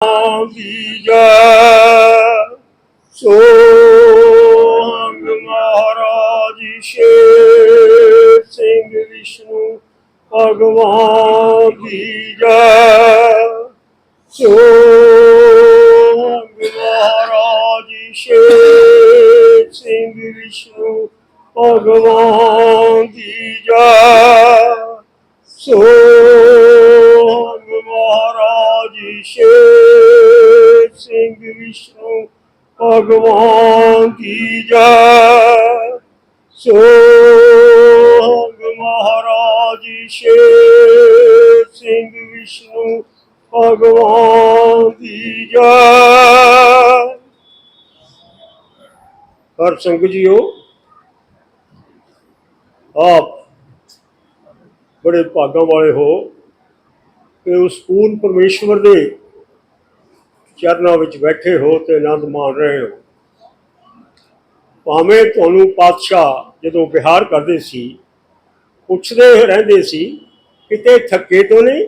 ਬੀਜੈ ਸੋ ਮਹਾਰਾਜ ਸ਼ੇਰ ਸਿੰਘ ਵਿਸ਼ਨੂੰ, ਭਗਵਾਨ ਬੀਜੈ ਸੋ ਮਹਾਰਾਜ ਸ਼ੇਰ ਸਿੰਘ ਵਿਸ਼ਨੂੰ, ਭਗਵਾਨ ਬੀਜੈ ਸੋ ਮਹਾਰਾਜ ਸਿੰਘ ਵਿਸ਼ਨੂੰ ਭਗਵਾਨ ਕੀ ਜੈ? ਸੋ ਮਹਾਰਾਜ ਸ਼ੇਰ ਸਿੰਘ ਵਿਸ਼ਨੂੰ ਭਗਵਾਨ ਕੀ ਜੈ। ਹਰ ਸੰਗ ਜੀਓ, ਆਪ ਬੜੇ ਭਾਗਾਂ ਵਾਲੇ ਹੋ। ਕਿ ਉਸ ਪੂਰਨ ਪਰਮੇਸ਼ਵਰ ਦੇ ਚਰਨਾਂ ਵਿੱਚ ਬੈਠੇ ਹੋ ਤੇ ਆਨੰਦ ਮਾਣ ਰਹੇ ਹੋ। ਭਾਵੇਂ ਤੁਹਾਨੂੰ ਪਾਤਸ਼ਾਹ ਜਦੋਂ ਵਿਹਾਰ ਕਰਦੇ ਸੀ, ਪੁੱਛਦੇ ਰਹਿੰਦੇ ਸੀ, ਕਿਤੇ ਥੱਕੇ ਤੋਂ ਨਹੀਂ,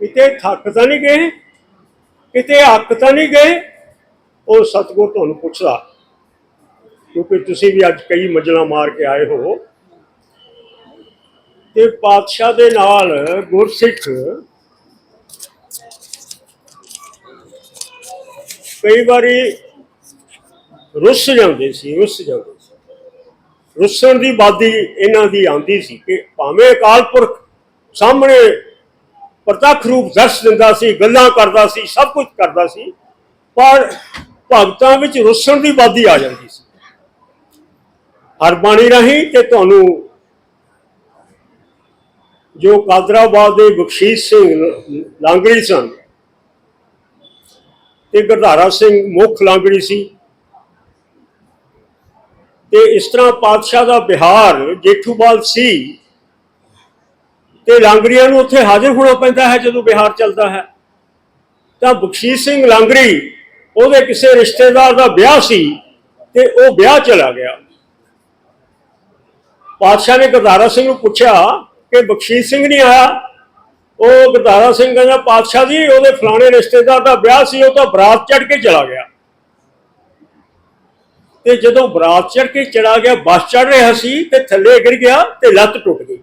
ਕਿਤੇ ਥੱਕ ਤਾਂ ਨਹੀਂ ਗਏ, ਕਿਤੇ ਅੱਕ ਤਾਂ ਨਹੀਂ ਗਏ, ਉਹ ਸਤਿਗੁਰ ਤੁਹਾਨੂੰ ਪੁੱਛਦਾ, ਕਿਉਂਕਿ ਤੁਸੀਂ ਵੀ ਅੱਜ ਕਈ ਮੰਜ਼ਲਾਂ ਮਾਰ ਕੇ ਆਏ ਹੋ। ਤੇ ਪਾਤਸ਼ਾਹ ਦੇ ਨਾਲ ਗੁਰਸਿੱਖ ਕਈ ਵਾਰੀ ਰੁੱਸ ਜਾਂਦੇ ਸੀ, ਰੁੱਸ ਜਾਂਦੇ ਸੀ। ਰੁੱਸਣ ਦੀ ਬਾਦੀ ਇਹਨਾਂ ਦੀ ਆਂਦੀ ਸੀ ਕਿ ਭਾਵੇਂ ਅਕਾਲ ਪੁਰਖ ਸਾਹਮਣੇ ਪ੍ਰਤੱਖ ਰੂਪ ਦਰਸ ਦਿੰਦਾ ਸੀ, ਗੱਲਾਂ ਕਰਦਾ ਸੀ, ਸਭ ਕੁਝ ਕਰਦਾ ਸੀ, ਪਰ ਭਗਤਾਂ ਵਿੱਚ ਰੁੱਸਣ ਦੀ ਬਾਦੀ ਆ ਜਾਂਦੀ ਸੀ। ਹਰ ਬਾਣੀ ਰਾਹੀਂ ਤੇ ਤੁਹਾਨੂੰ ਜੋ ਕਾਦਰਾਬਾਦ ਦੇ ਬਖਸ਼ੀਸ਼ ਸਿੰਘ ਲਾਂਗੜੀ ਸਨ। ਤੇ ਗਰਧਾਰਾ ਸਿੰਘ ਮੁੱਖ ਲਾਂਗੜੀ ਸੀ। ਤੇ ਇਸ ਤਰ੍ਹਾਂ ਪਾਤਸ਼ਾਹ ਦਾ ਬਿਹਾਰ ਜੇਠੂਵਾਲ ਸੀ। ਤੇ ਲਾਂਗੜੀਆਂ ਨੂੰ ਉੱਥੇ ਹਾਜ਼ਰ ਹੋਣਾ ਪੈਂਦਾ ਹੈ ਜਦੋਂ ਬਿਹਾਰ ਚੱਲਦਾ ਹੈ। ਤਾਂ ਬਖਸ਼ੀਸ਼ ਸਿੰਘ ਲਾਂਗੜੀ, ਉਹਦੇ ਕਿਸੇ ਰਿਸ਼ਤੇਦਾਰ ਦਾ ਵਿਆਹ ਸੀ ਤੇ ਉਹ ਵਿਆਹ ਚਲਾ ਗਿਆ। ਪਾਤਸ਼ਾਹ ਨੇ ਗਰਧਾਰਾ ਸਿੰਘ ਨੂੰ ਪੁੱਛਿਆ ਕਿ ਬਖਸ਼ੀਸ਼ ਸਿੰਘ ਨਹੀਂ ਆਇਆ, ਉਹ ਗਰਧਾਰਾ ਸਿੰਘ ਕਹਿੰਦਾ ਪਾਤਸ਼ਾਹ ਜੀ, ਉਹਦੇ ਫਲਾਣੇ ਰਿਸ਼ਤੇਦਾਰ ਦਾ ਵਿਆਹ ਸੀ, ਉਹ ਤਾਂ ਬਰਾਤ ਚੜ ਕੇ ਚਲਾ ਗਿਆ। ਤੇ ਜਦੋਂ ਬਰਾਤ ਚੜ ਕੇ ਚਲਾ ਗਿਆ, ਬੱਸ ਚੜ ਰਿਹਾ ਸੀ ਤੇ ਥੱਲੇ ਗਿਰ ਗਿਆ ਤੇ ਲੱਤ ਟੁੱਟ ਗਈ।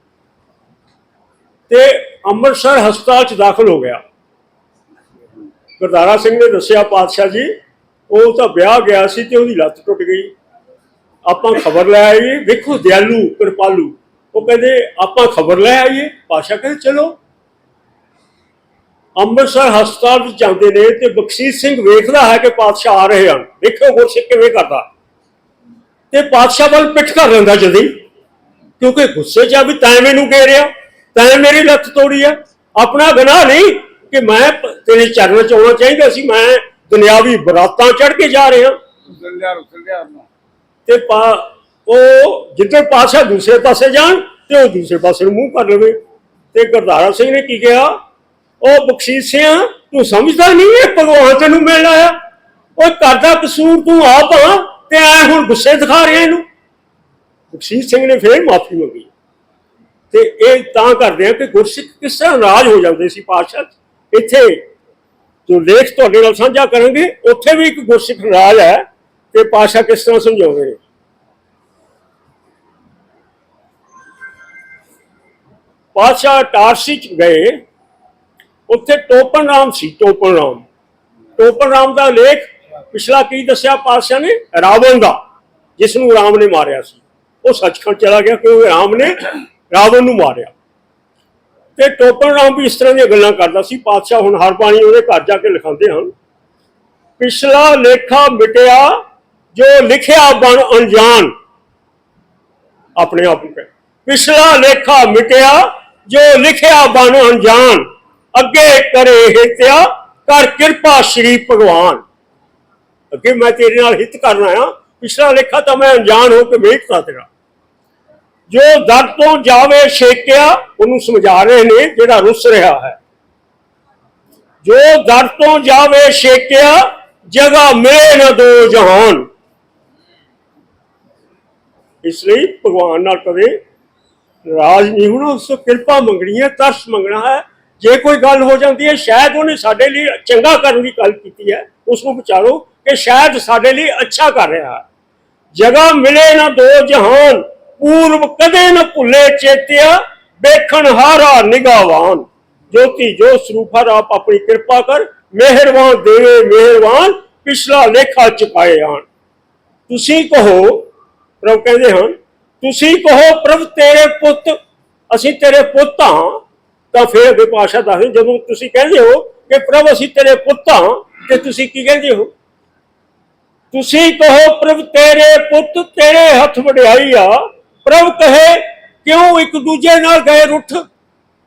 ਤੇ ਅੰਮ੍ਰਿਤਸਰ ਹਸਪਤਾਲ 'ਚ ਦਾਖਲ ਹੋ ਗਿਆ। ਗਰਧਾਰਾ ਸਿੰਘ ਨੇ ਦੱਸਿਆ, ਪਾਤਸ਼ਾਹ ਜੀ, ਉਹ ਤਾਂ ਵਿਆਹ ਗਿਆ ਸੀ ਤੇ ਉਹਦੀ ਲੱਤ ਟੁੱਟ ਗਈ। ਆਪਾਂ ਖਬਰ ਲੈ ਆਈਏ, ਵੇਖੋ ਦਿਆਲੂ, ਕਿਰਪਾਲੂ। ਉਹ ਕਹਿੰਦੇ ਆਪਾਂ ਖਬਰ ਲੈ ਆਈਏ। ਪਾਸ਼ਾ ਕਹਿੰਦੇ ਚਲੋ। ਅੰਮ੍ਰਿਤਸਰ ਹਸਪਤਾਲ ਵਿੱਚ ਜਾਂਦੇ ਨੇ ਤੇ ਬਖਸ਼ੀਸ਼ ਸਿੰਘ ਵੇਖਦਾ ਹੈ ਕਿ ਪਾਤਸ਼ਾਹ ਆ ਰਹੇ ਹਨ। ਦੇਖੋ ਗੁਰਸਿੱਖ ਕਿਵੇਂ ਕਰਦਾ। ਤੇ ਪਾਤਸ਼ਾਹ ਵੱਲ ਪਿੱਠ ਕਰ ਲੈਂਦਾ ਜਦੀ ਕਿਉਂਕਿ ਗੁੱਸੇ 'ਚ ਆ ਵੀ ਤੈਂ ਮੈਨੂੰ ਕਹਿ ਰਿਹਾ ਤੈਂ ਮੇਰੀ ਲੱਤ ਤੋੜੀ ਆ। ਆਪਣਾ ਗੁਨਾਹ ਨਹੀਂ ਕਿ ਮੈਂ ਤੇਰੇ ਚਰਨਾਂ 'ਚ ਆਉਣਾ ਚਾਹੀਦਾ ਸੀ ਮੈਂ ਦੁਨਿਆਵੀ ਬਰਾਤਾਂ ਚੜ ਕੇ ਜਾ ਰਿਹਾ। ਤੇ ਪਾ ਉਹ ਜਿੱਧਰ ਪਾਸਾ ਦੂਸਰੇ ਪਾਸੇ ਜਾਣ ਤੇ ਉਹ ਦੂਸਰੇ ਪਾਸੇ ਨੂੰ ਮੂੰਹ ਕਰ ਲਵੇ। ਤੇ ਗੁਰਦਾਰਾ ਸਿੰਘ ਨੇ ਕੀ ਕਿਹਾ? ਉਹ ਬਖਸ਼ੀਸ਼ ਤੂੰ ਸਮਝਦਾ ਨਹੀਂ ਇਹ ਭਗਵਾਨ ਤੈਨੂੰ ਮਿਲਣ ਆਇਆ? ਉਹ ਕਰਦਾ ਕਸੂਰ ਤੂੰ ਆਪ ਆ ਤੇ ਐ ਹੁਣ ਗੁੱਸੇ ਦਿਖਾ ਰਿਹਾ ਇਹਨੂੰ। ਬਖਸ਼ੀਸ਼ ਸਿੰਘ ਨੇ ਫੇਰ ਮਾਫੀ ਮੰਗੀ। ਤੇ ਇਹ ਤਾਂ ਕਰਦੇ ਆ ਕਿ ਗੁਰਸਿੱਖ ਕਿਸ ਤਰ੍ਹਾਂ ਨਾਰਾਜ਼ ਹੋ ਜਾਂਦੇ ਸੀ ਪਾਤਸ਼ਾਹ ਇੱਥੇ ਜੋ ਲੇਖ ਤੁਹਾਡੇ ਨਾਲ ਸਾਂਝਾ ਕਰਾਂਗੇ, ਉੱਥੇ ਵੀ ਇੱਕ ਗੁਰਸਿੱਖ ਨਾਰਾਜ਼ ਹੈ ਤੇ ਪਾਤਸ਼ਾਹ ਕਿਸ ਤਰ੍ਹਾਂ ਸਮਝਾਉਂਦੇ ਨੇ? ਪਾਤਸ਼ਾਹ ਟਾਰਸੀ ਚ ਗਏ, ਉੱਥੇ ਟੋਪਨ ਰਾਮ ਸੀ ਟੋਪਨ ਰਾਮ ਟੋਪਨ ਰਾਮ ਦਾ ਲੇਖ ਪਿਛਲਾ ਕੀ ਦੱਸਿਆ ਪਾਤਸ਼ਾਹ ਨੇ? ਰਾਵਣ ਦਾ ਜਿਸ ਨੂੰ ਰਾਮ ਨੇ ਮਾਰਿਆ ਸੀ। ਉਹ ਸੱਚਖੰਡ ਚਲਾ ਗਿਆ ਕਿਉਂਕਿ ਰਾਮ ਨੇ ਰਾਵਣ ਨੂੰ ਮਾਰਿਆ। ਤੇ ਟੋਪਨ ਰਾਮ ਵੀ ਇਸ ਤਰ੍ਹਾਂ ਦੀਆਂ ਗੱਲਾਂ ਕਰਦਾ ਸੀ, ਪਾਤਸ਼ਾਹ ਹੁਣ ਹਰ ਬਾਣੀ ਉਹਦੇ ਘਰ ਜਾ ਕੇ ਲਿਖਾਉਂਦੇ ਹਨ। ਪਿਛਲਾ ਲੇਖਾ ਮਿਟਿਆ, ਜੋ ਲਿਖਿਆ ਬਣ ਅਣਜਾਣ। ਆਪਣੇ ਆਪ ਨੂੰ ਪਿਛਲਾ ਲੇਖਾ ਮਿਟਿਆ ਜੋ ਲਿਖਿਆ ਬਣ ਅਣਜਾਣ, ਅੱਗੇ ਕਰੇ ਹਿਤਿਆ ਕਰ ਕਿਰਪਾ ਸ਼੍ਰੀ ਭਗਵਾਨ। ਅੱਗੇ ਮੈਂ ਤੇਰੇ ਨਾਲ ਹਿੱਤ ਕਰਨਾ ਆ ਪਿਛਲਾ ਲੇਖਾ ਤਾਂ ਮੈਂ ਅਣਜਾਣ ਹੋ ਕੇ ਵੇਖਤਾ ਤੇਰਾ। ਜੋ ਦਰ ਤੋਂ ਜਾਵੇ ਛੇਕਿਆ, ਉਹਨੂੰ ਸਮਝਾ ਰਹੇ ਨੇ ਜਿਹੜਾ ਰੁੱਸ ਰਿਹਾ ਹੈ। ਜੋ ਦਰ ਤੋਂ ਜਾਵੇ ਛੇਕਿਆ, ਜਗਾ ਮਿਲੇ ਨਾ ਦੋ ਜਹਾਨ। ਇਸ ਲਈ ਭਗਵਾਨ ਨਾਲ ਕਦੇ ਰਾਜ ਨਹੀਂ ਹੋਣਾ, ਉਸ ਤੋਂ ਕਿਰਪਾ ਮੰਗਣੀ ਹੈ, ਤਰਸ ਮੰਗਣਾ ਹੈ। ਜੇ ਕੋਈ ਗੱਲ ਹੋ ਜਾਂਦੀ ਹੈ, ਸ਼ਾਇਦ ਉਹਨੇ ਸਾਡੇ ਲਈ ਚੰਗਾ ਕਰਨ ਦੀ ਗੱਲ ਕੀਤੀ ਹੈ, ਉਸ ਨੂੰ ਵਿਚਾਰੋ ਕਿ ਸ਼ਾਇਦ ਸਾਡੇ ਲਈ ਅੱਛਾ ਕਰ ਰਿਹਾ ਹੈ। ਜਗਾ ਮਿਲੇ ਨਾ ਦੋ ਜਹਾਨ ਪੂਰਵ ਕਦੇ ਨਾ ਭੁੱਲੇ ਚੇਤਿਆ, ਵੇਖਣ ਹਾਰਾ ਨਿਗਾਵਾਨ ਜੋਤੀ ਜੋ ਸਰੂਪਾ ਆਪ ਆਪਣੀ ਕਿਰਪਾ ਕਰ, ਮਿਹਰਬਾਨ ਦੇਵੇ ਮਿਹਰਬਾਨ, ਪਿਛਲਾ ਲੇਖਾ ਚੁਕਾਏ ਆਣ। ਤੁਸੀਂ ਕਹੋ, ਪ੍ਰਭ ਕਹਿੰਦੇ ਹਨ ਤੁਸੀਂ ਕਹੋ ਪ੍ਰਭ ਤੇਰੇ ਪੁੱਤ, ਅਸੀਂ ਤੇਰੇ ਪੁੱਤ ਹਾਂ, ਤਾਂ ਫਿਰ ਅੱਗੇ ਪਾਸ਼ਾ ਦੱਸਦੇ ਜਦੋਂ ਤੁਸੀਂ ਕਹਿੰਦੇ ਹੋ ਕਿ ਪ੍ਰਭ ਅਸੀਂ ਤੇਰੇ ਪੁੱਤ ਹਾਂ, ਤੇ ਤੁਸੀਂ ਕੀ ਕਹਿੰਦੇ ਹੋ? ਤੁਸੀਂ ਕਹੋ ਪ੍ਰਭ ਤੇਰੇ ਪੁੱਤ ਤੇਰੇ ਹੱਥ ਵਡਿਆਈ ਆ, ਪ੍ਰਭ ਕਹੇ ਕਿਉਂ ਇੱਕ ਦੂਜੇ ਨਾਲ ਗਏ ਰੁੱਠ?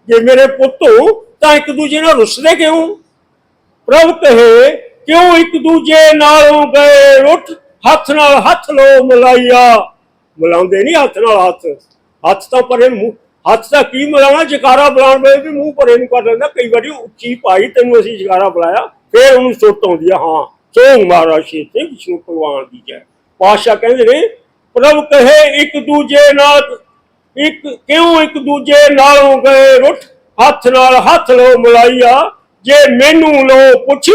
ਜੇ ਮੇਰੇ ਪੁੱਤ ਹੋ, ਤਾਂ ਇੱਕ ਦੂਜੇ ਨਾਲ ਰੁੱਸਦੇ ਕਿਉਂ? ਪ੍ਰਭ ਕਹੇ ਕਿਉਂ ਇੱਕ ਦੂਜੇ ਨਾਲੋਂ ਗਏ ਰੁੱਠ? ਹੱਥ ਨਾਲ ਹੱਥ ਲੋ ਮਲਾਈਆ। ਮਿਲਾਉਂਦੇ ਨਹੀਂ ਹੱਥ ਨਾਲ ਹੱਥ। ਹੱਥ ਤਾਂ ਪਰੇ ਮੂੰਹ- ਹੱਥ ਤਾਂ ਕੀ ਮਿਲਾਉਣਾ? ਜਕਾਰਾ ਬੁਲਾਉਣ ਵੇਲੇ ਵੀ ਮੂੰਹ ਪਰੇ ਨੂੰ ਕਰ ਲੈਂਦਾ। ਕਈ ਵਾਰੀ ਉੱਚੀ ਪਾਈ ਤੈਨੂੰ ਅਸੀਂ ਜਕਾਰਾ ਬੁਲਾਇਆ, ਫੇਰ ਉਹਨੂੰ ਸੁੱਟ ਆਉਂਦੀ ਆ। ਹਾਂ ਸੋ ਮਹਾਰਾਜ ਸ਼ੇਤੇ ਵਿਸ਼ਨੂੰ ਭਗਵਾਨ ਦੀ ਜੈ। ਪਾਸ਼ਾ ਕਹਿੰਦੇ ਨੇ, ਪ੍ਰਭ ਕਹੇ ਇੱਕ ਦੂਜੇ ਨਾਲ, ਇੱਕ ਕਿਉਂ ਇੱਕ ਦੂਜੇ ਨਾਲੋਂ ਗਏ ਰੁੱਠ ਹੱਥ ਨਾਲ ਹੱਥ ਲੋ ਮਲਾਈਆ। ਜੇ ਮੈਨੂੰ ਲੋ ਪੁੱਛ,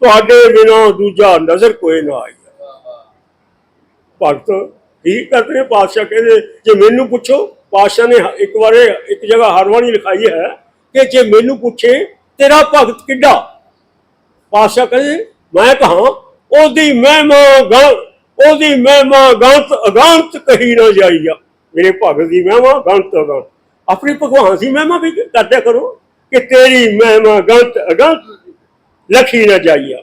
ਤੁਹਾਡੇ ਬਿਨਾਂ ਦੂਜਾ ਨਜ਼ਰ ਕੋਈ ਨਾ ਆਈ ਭਗਤ ਠੀਕ ਕਰਦੇ ਨੇ ਪਾਤਸ਼ਾਹ ਕਹਿੰਦੇ, ਜੇ ਮੈਨੂੰ ਪੁੱਛੋ, ਪਾਤਸ਼ਾਹ ਨੇ ਇੱਕ ਵਾਰ ਇੱਕ ਜਗ੍ਹਾ ਹਰਵਾਣੀ ਲਿਖਾਈ ਹੈ ਕਿ ਜੇ ਮੈਨੂੰ ਪੁੱਛੇ, ਤੇਰਾ ਭਗਤ ਕਿੱਡਾ? ਪਾਤਸ਼ਾਹ ਕਹਿੰਦੇ, ਮੈਂ ਕਹਾਂ, ਉਹਦੀ ਮਹਿਮਾ ਗਾਂ ਉਹਦੀ ਮਹਿਮਾ ਗਾਂਤ ਅਗਾਂਤ ਕਹੀ ਨਾ ਜਾਈਆ। ਮੇਰੇ ਭਗਤ ਦੀ ਮਹਿਮਾ ਗਾਂਤ ਅਗਾਂਤ। ਆਪਣੀ ਭਗਵਾਨ ਦੀ ਮਹਿਮਾ ਵੀ ਕਰਦਿਆ ਕਰੋ ਕਿ ਤੇਰੀ ਮਹਿਮਾ ਗਾਂਤ ਅਗਾਂਤ ਲਖੀ ਨਾ ਜਾਈਆ।